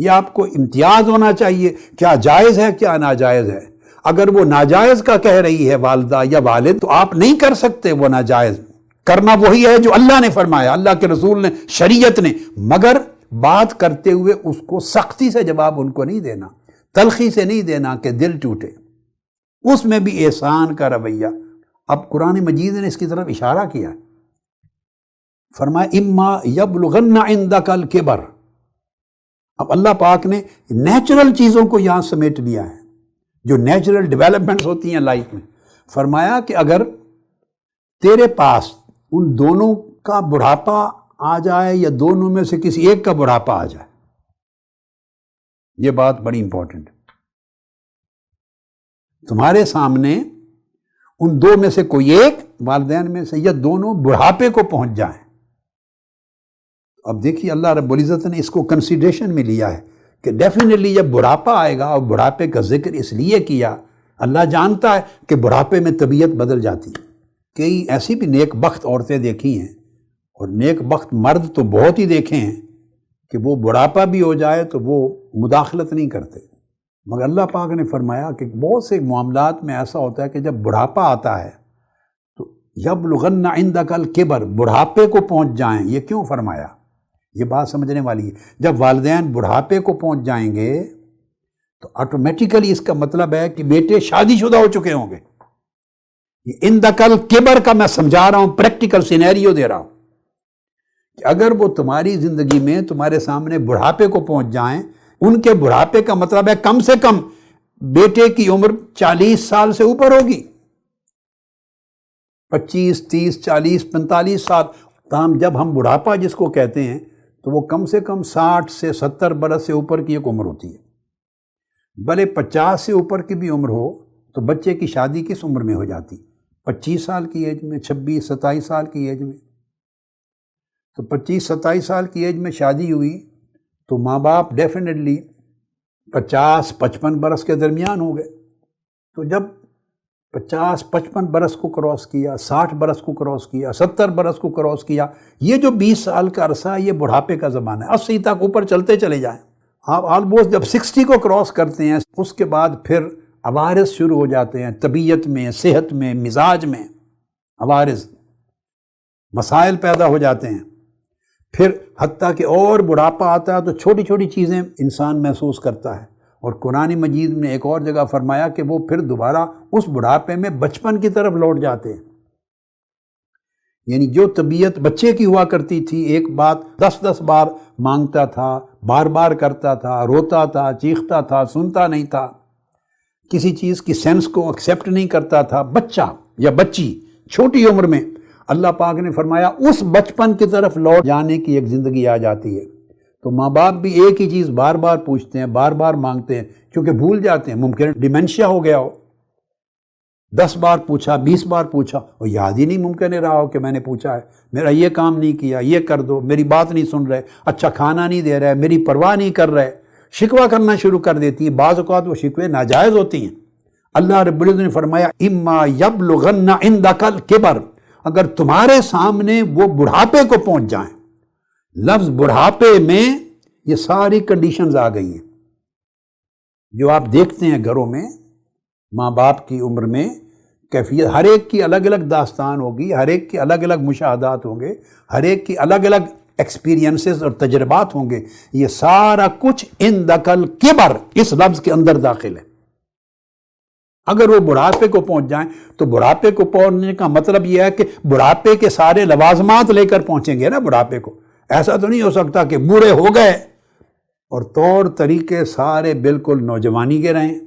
یہ آپ کو امتیاز ہونا چاہیے، کیا جائز ہے، کیا ناجائز ہے۔ اگر وہ ناجائز کا کہہ رہی ہے والدہ یا والد، تو آپ نہیں کر سکتے وہ ناجائز۔ کرنا وہی ہے جو اللہ نے فرمایا، اللہ کے رسول نے، شریعت نے۔ مگر بات کرتے ہوئے اس کو سختی سے جواب ان کو نہیں دینا، تلخی سے نہیں دینا کہ دل ٹوٹے۔ اس میں بھی احسان کا رویہ۔ اب قرآن مجید نے اس کی طرف اشارہ کیا فرمایا، اما یبلغن عندک الکبر اب اللہ پاک نے نیچرل چیزوں کو یہاں سمیٹ لیا ہے، جو نیچرل ڈیولپمنٹس ہوتی ہیں لائف میں۔ فرمایا کہ اگر تیرے پاس ان دونوں کا بڑھاپا آ جائے یا دونوں میں سے کسی ایک کا بڑھاپا آ جائے، یہ بات بڑی امپورٹنٹ تمہارے سامنے ان دو میں سے کوئی ایک، والدین میں سے یا دونوں بڑھاپے کو پہنچ جائیں۔ اب دیکھیے اللہ رب العزت نے اس کو کنسیڈریشن میں لیا ہے کہ ڈیفینیٹلی جب بڑھاپا آئے گا اور بڑھاپے کا ذکر اس لیے کیا، اللہ جانتا ہے کہ بڑھاپے میں طبیعت بدل جاتی ہے۔ کئی ایسی بھی نیک بخت عورتیں دیکھی ہیں اور نیک بخت مرد تو بہت ہی دیکھے ہیں کہ وہ بڑھاپا بھی ہو جائے تو وہ مداخلت نہیں کرتے۔ مگر اللہ پاک نے فرمایا کہ بہت سے معاملات میں ایسا ہوتا ہے کہ جب بڑھاپا آتا ہے تو یب لغن کل کبر بڑھاپے کو پہنچ جائیں۔ یہ کیوں فرمایا؟ یہ بات سمجھنے والی ہے۔ جب والدین بڑھاپے کو پہنچ جائیں گے، تو آٹومیٹیکلی اس کا مطلب ہے کہ بیٹے شادی شدہ ہو چکے ہوں گے۔ ان دقل کیبر کا میں سمجھا رہا ہوں پریکٹیکل سینیریو دے رہا ہوں۔ کہ اگر وہ تمہاری زندگی میں تمہارے سامنے بڑھاپے کو پہنچ جائیں، ان کے بڑھاپے کا مطلب ہے کم سے کم بیٹے کی عمر چالیس سال سے اوپر ہوگی۔ پچیس، تیس، چالیس، پینتالیس سال۔ تاہم جب ہم بڑھاپا جس کو کہتے ہیں تو وہ کم سے کم ساٹھ سے ستر برس سے اوپر کی ایک عمر ہوتی ہے۔ بھلے پچاس سے اوپر کی بھی عمر ہو تو بچے کی شادی کس عمر میں ہو جاتی؟ پچیس سال کی ایج میں، چھبیس، ستائیس سال کی ایج میں۔ تو پچیس، ستائیس سال کی ایج میں شادی ہوئی تو ماں باپ ڈیفینیٹلی پچاس، پچپن برس کے درمیان ہو گئے۔ تو جب پچاس، پچپن برس کو کراس کیا، ساٹھ برس کو کراس کیا، ستر برس کو کراس کیا، یہ جو بیس سال کا عرصہ یہ بڑھاپے کا زمانہ ہے۔ اب اسی تک اوپر چلتے چلے جائیں۔ آپ آلموسٹ جب سکسٹی کو کراس کرتے ہیں، اس کے بعد پھر عوارض شروع ہو جاتے ہیں، طبیعت میں، صحت میں، مزاج میں عوارض، مسائل پیدا ہو جاتے ہیں۔ پھر حتیٰ کہ اور بڑھاپا آتا ہے تو چھوٹی چھوٹی چیزیں انسان محسوس کرتا ہے۔ اور قرآن مجید نے ایک اور جگہ فرمایا کہ وہ پھر دوبارہ اس بڑھاپے میں بچپن کی طرف لوٹ جاتے ہیں۔ یعنی جو طبیعت بچے کی ہوا کرتی تھی، ایک بات دس دس بار مانگتا تھا، بار بار کرتا تھا، روتا تھا، چیختا تھا، سنتا نہیں تھا۔ کسی چیز کی سینس کو ایکسیپٹ نہیں کرتا تھا۔ بچہ یا بچی چھوٹی عمر میں اللہ پاک نے فرمایا، اس بچپن کی طرف لوٹ جانے کی ایک زندگی آ جاتی ہے۔ تو ماں باپ بھی ایک ہی چیز بار بار پوچھتے ہیں، بار بار مانگتے ہیں، کیونکہ بھول جاتے ہیں، ممکن ڈیمنشیا ہو گیا ہو۔ دس بار پوچھا، بیس بار پوچھا، اور یاد ہی نہیں ممکن رہا ہو کہ میں نے پوچھا ہے۔ میرا یہ کام نہیں کیا، یہ کر دو، میری بات نہیں سن رہے اچھا کھانا نہیں دے رہے، میری پرواہ نہیں کر رہے۔ شکوہ کرنا شروع کر دیتی ہیں۔ بعض اوقات وہ شکوے ناجائز ہوتی ہیں۔ اللہ رب العزت نے فرمایا، اما یب لغن ان دقل کبر اگر تمہارے سامنے وہ بڑھاپے کو پہنچ جائیں لفظ بڑھاپے میں یہ ساری کنڈیشنز آ گئی ہیں۔ جو آپ دیکھتے ہیں گھروں میں، ماں باپ کی عمر میں کیفیت، ہر ایک کی الگ الگ داستان ہوگی، ہر ایک کے الگ الگ مشاہدات ہوں گے، ہر ایک کی الگ الگ ایکسپیرینسز اور تجربات ہوں گے۔ یہ سارا کچھ ان دقل کبر اس لفظ کے اندر داخل ہے۔ اگر وہ بڑھاپے کو پہنچ جائیں تو بڑھاپے کو پہنچنے کا مطلب یہ ہے کہ بڑھاپے کے سارے لوازمات لے کر پہنچیں گے نا بڑھاپے کو۔ ایسا تو نہیں ہو سکتا کہ بوڑھے ہو گئے اور طور طریقے سارے بالکل نوجوانی کے رہیں۔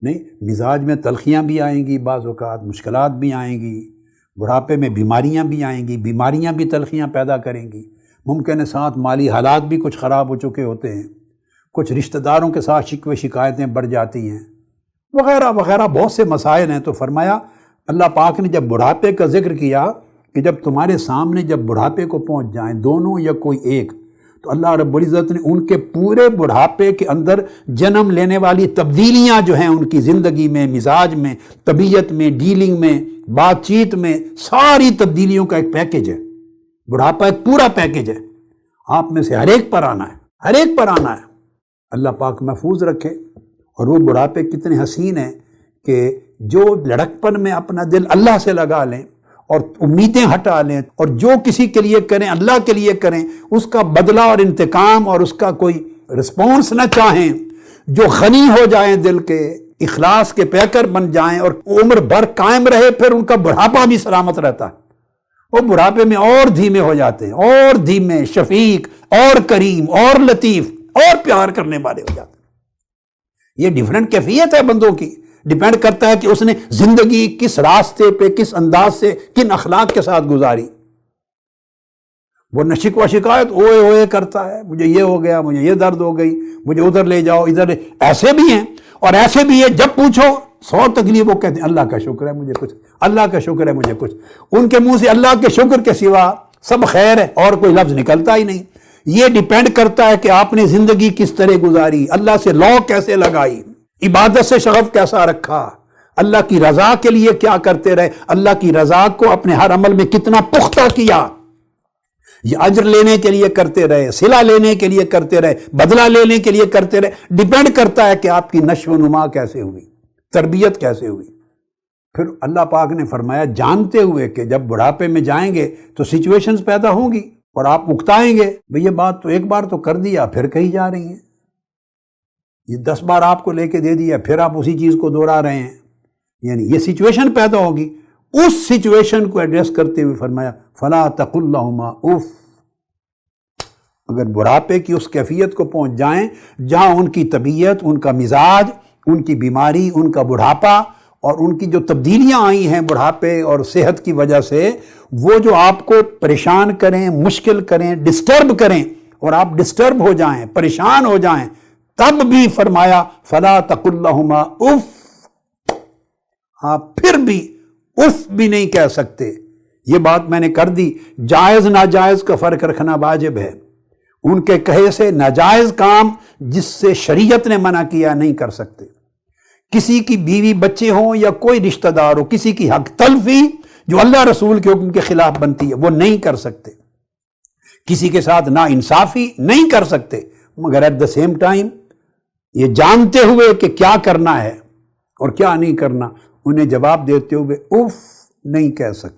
نہیں، مزاج میں تلخیاں بھی آئیں گی، بعض اوقات مشکلات بھی آئیں گی، بڑھاپے میں بیماریاں بھی آئیں گی، بیماریاں بھی تلخیاں پیدا کریں گی۔ ممکن ہے ساتھ مالی حالات بھی کچھ خراب ہو چکے ہوتے ہیں۔ کچھ رشتہ داروں کے ساتھ شکوے شکایتیں بڑھ جاتی ہیں۔ وغیرہ وغیرہ بہت سے مسائل ہیں۔ تو فرمایا، اللہ پاک نے جب بڑھاپے کا ذکر کیا کہ جب تمہارے سامنے جب بڑھاپے کو پہنچ جائیں دونوں یا کوئی ایک، تو اللہ رب العزت نے ان کے پورے بڑھاپے کے اندر جنم لینے والی تبدیلیاں جو ہیں ان کی زندگی میں، مزاج میں، طبیعت میں، ڈیلنگ میں، بات چیت میں، ساری تبدیلیوں کا ایک پیکج ہے۔ بڑھاپا ایک پورا پیکج ہے۔ آپ میں سے ہر ایک پر آنا ہے، ہر ایک پر آنا ہے۔ اللہ پاک محفوظ رکھے۔ اور وہ بڑھاپے کتنے حسین ہیں کہ جو لڑکپن میں اپنا دل اللہ سے لگا لیں۔ اور امیدیں ہٹا لیں اور جو کسی کے لیے کریں، اللہ کے لیے کریں، اس کا بدلہ اور انتقام اور اس کا کوئی رسپانس نہ چاہیں، جو غنی ہو جائیں دل کے، اخلاص کے پیکر بن جائیں اور عمر بھر قائم رہے، پھر ان کا بڑھاپا بھی سلامت رہتا ہے۔ وہ بڑھاپے میں اور دھیمے ہو جاتے ہیں، اور دھیمے، شفیق، اور کریم، اور لطیف، اور پیار کرنے والے ہو جاتے ہیں۔ یہ ڈیفرنٹ کیفیت ہے بندوں کی۔ ڈیپینڈ کرتا ہے کہ اس نے زندگی کس راستے پہ، کس انداز سے، کن اخلاق کے ساتھ گزاری۔ وہ نشک و شکایت اوے اوے کرتا ہے، مجھے یہ ہو گیا، مجھے یہ درد ہو گئی، مجھے ادھر لے جاؤ، ادھر ایسے بھی ہیں، اور ایسے بھی ہے جب پوچھو سو تکلیف وہ کہتے ہیں، اللہ کا شکر ہے، مجھے کچھ، اللہ کا شکر ہے، مجھے کچھ۔ ان کے منہ سے اللہ کے شکر کے سوا سب خیر ہے، اور کوئی لفظ نکلتا ہی نہیں۔ یہ ڈیپینڈ کرتا ہے کہ آپ نے زندگی کس طرح گزاری، اللہ سے لو کیسے لگائی۔ عبادت سے شغف کیسا رکھا؟ اللہ کی رضا کے لیے کیا کرتے رہے؟ اللہ کی رضا کو اپنے ہر عمل میں کتنا پختہ کیا؟ یہ اجر لینے کے لیے کرتے رہے سلا لینے کے لیے کرتے رہے، بدلہ لینے کے لیے کرتے رہے۔ ڈیپینڈ کرتا ہے کہ آپ کی نشو و نما کیسے ہوئی، تربیت کیسے ہوئی۔ پھر اللہ پاک نے فرمایا، جانتے ہوئے کہ جب بڑھاپے میں جائیں گے تو سچویشنز پیدا ہوں گی اور آپ اکتائیں گے۔ بھئی یہ بات تو ایک بار تو کر دیا، پھر کہیں جا رہی ہیں۔ یہ دس بار آپ کو لے کے دے دیا، پھر آپ اسی چیز کو دوہرا رہے ہیں۔ یعنی یہ سچویشن پیدا ہوگی۔ اس سچویشن کو ایڈریس کرتے ہوئے فرمایا، فلا تق اللہ اف۔ اگر بڑھاپے کی اس کیفیت کو پہنچ جائیں جہاں ان کی طبیعت، ان کا مزاج، ان کی بیماری، ان کا بڑھاپا اور ان کی جو تبدیلیاں آئی ہیں بڑھاپے اور صحت کی وجہ سے، وہ جو آپ کو پریشان کریں، مشکل کریں ڈسٹرب کریں اور آپ ڈسٹرب ہو جائیں، پریشان ہو جائیں تب بھی فرمایا، فلا تق اللہ اف۔ آپ پھر بھی اف بھی نہیں کہہ سکتے۔ یہ بات میں نے کر دی۔ جائز ناجائز کا فرق رکھنا واجب ہے۔ ان کے کہے سے ناجائز کام جس سے شریعت نے منع کیا نہیں کر سکتے۔ کسی کی بیوی بچے ہوں یا کوئی رشتہ دار ہو، کسی کی حق تلفی جو اللہ رسول کے حکم کے خلاف بنتی ہے، وہ نہیں کر سکتے۔ کسی کے ساتھ نا انصافی نہیں کر سکتے، مگر ایٹ دا سیم ٹائم یہ جانتے ہوئے کہ کیا کرنا ہے اور کیا نہیں کرنا، انہیں جواب دیتے ہوئے اف نہیں کہہ سکتے۔